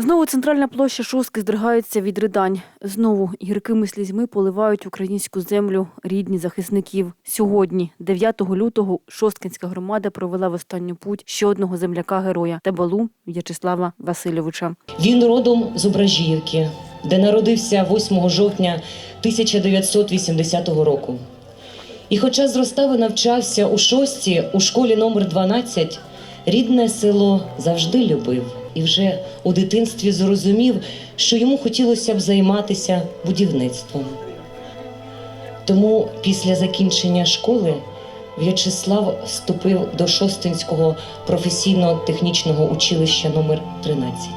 Знову центральна площа Шостки здригається від ридань. Знову гіркими слізьми поливають українську землю рідні захисників. Сьогодні, 9 лютого, Шосткинська громада провела в останню путь ще одного земляка-героя Табалу В'ячеслава Васильовича. Він родом з Ображіївки, де народився 8 жовтня 1980 року. І хоча зростав і навчався у шості у школі номер 12, рідне село завжди любив і вже у дитинстві зрозумів, що йому хотілося б займатися будівництвом. Тому після закінчення школи В'ячеслав вступив до Шостинського професійно-технічного училища номер 13.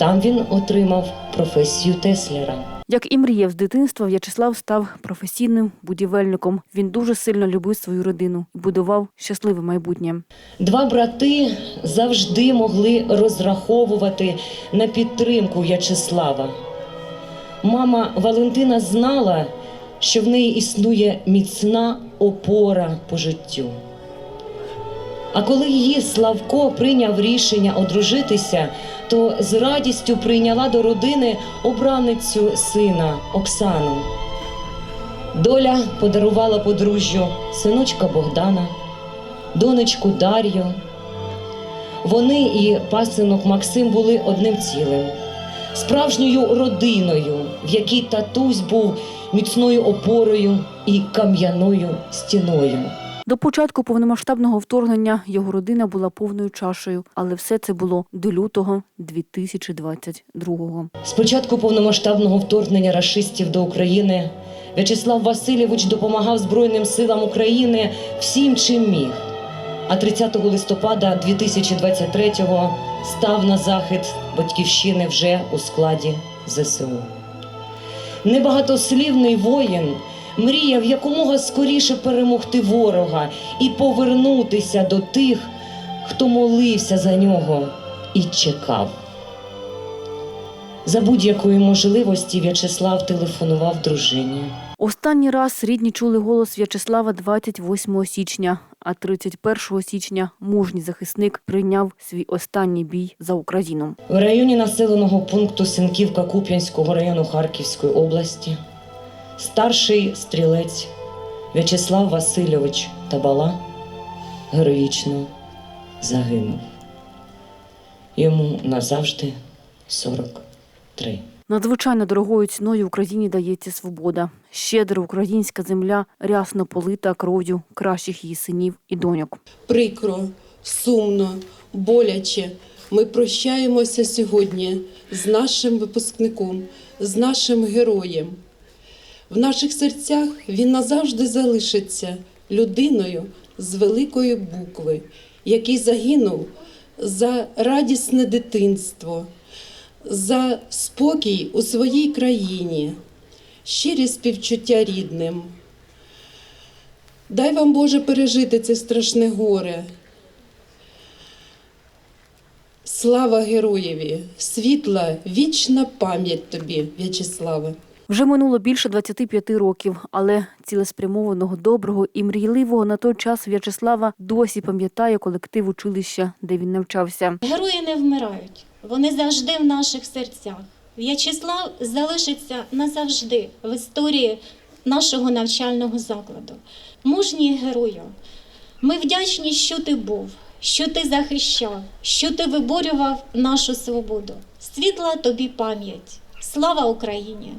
Там він отримав професію Тесляра. Як і мріяв з дитинства, В'ячеслав став професійним будівельником. Він дуже сильно любив свою родину і будував щасливе майбутнє. Два брати завжди могли розраховувати на підтримку В'ячеслава. Мама Валентина знала, що в неї існує міцна опора по життю. А коли її Славко прийняв рішення одружитися, то з радістю прийняла до родини обраницю сина Оксану. Доля подарувала подружжю синочка Богдана, донечку Дар'ю. Вони і пасинок Максим були одним цілим, справжньою родиною, в якій татусь був міцною опорою і кам'яною стіною. До початку повномасштабного вторгнення його родина була повною чашею, але все це було до лютого 2022-го. З початку повномасштабного вторгнення рашистів до України В'ячеслав Васильович допомагав Збройним силам України всім, чим міг. А 30 листопада 2023-го став на захист батьківщини вже у складі ЗСУ. Небагатослівний воїн мріяв якомога скоріше перемогти ворога і повернутися до тих, хто молився за нього і чекав. За будь-якої можливості В'ячеслав телефонував дружині. Останній раз рідні чули голос В'ячеслава 28 січня, а 31 січня мужній захисник прийняв свій останній бій за Україну. В районі населеного пункту Синківка Куп'янського району Харківської області старший стрілець В'ячеслав Васильович Табала героїчно загинув. Йому назавжди 43. Надзвичайно дорогою ціною Україні дається свобода. Щедра українська земля рясно полита кров'ю кращих її синів і доньок. прикро, сумно, боляче. Ми прощаємося сьогодні з нашим випускником, з нашим героєм. В наших серцях він назавжди залишиться людиною з великої букви, який загинув за радісне дитинство, за спокій у своїй країні, щирі співчуття рідним. Дай вам Боже пережити це страшне горе. Слава героєві, світла, вічна пам'ять тобі, В'ячеславе. Вже минуло більше 25 років, але цілеспрямованого, доброго і мрійливого на той час В'ячеслава досі пам'ятає колектив училища, де він навчався. Герої не вмирають, вони завжди в наших серцях. В'ячеслав залишиться назавжди в історії нашого навчального закладу. Мужній герою, ми вдячні, що ти був, що ти захищав, що ти виборював нашу свободу. Світла тобі пам'ять. Слава Україні!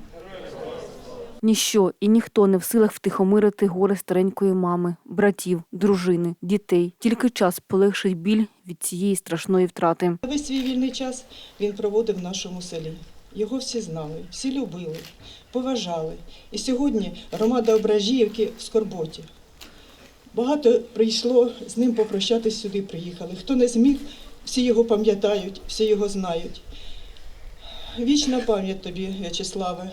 Ніщо і ніхто не в силах втихомирити горе старенької мами, братів, дружини, дітей. Тільки час полегшить біль від цієї страшної втрати. Весь свій вільний час він проводив в нашому селі. Його всі знали, всі любили, поважали. І сьогодні громада Ображіївки в Скорботі. Багато прийшло з ним попрощатись сюди, приїхали. Хто не зміг, всі його пам'ятають, всі його знають. Вічна пам'ять тобі, В'ячеславе.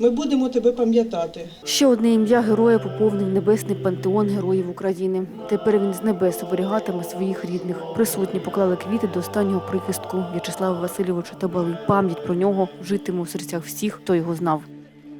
Ми будемо тебе пам'ятати. Ще одне ім'я героя поповнив небесний пантеон героїв України. Тепер він з небес оберігатиме своїх рідних. Присутні поклали квіти до останнього прихистку В'ячеслава Васильовича Табали. Пам'ять про нього житиме у серцях всіх, хто його знав.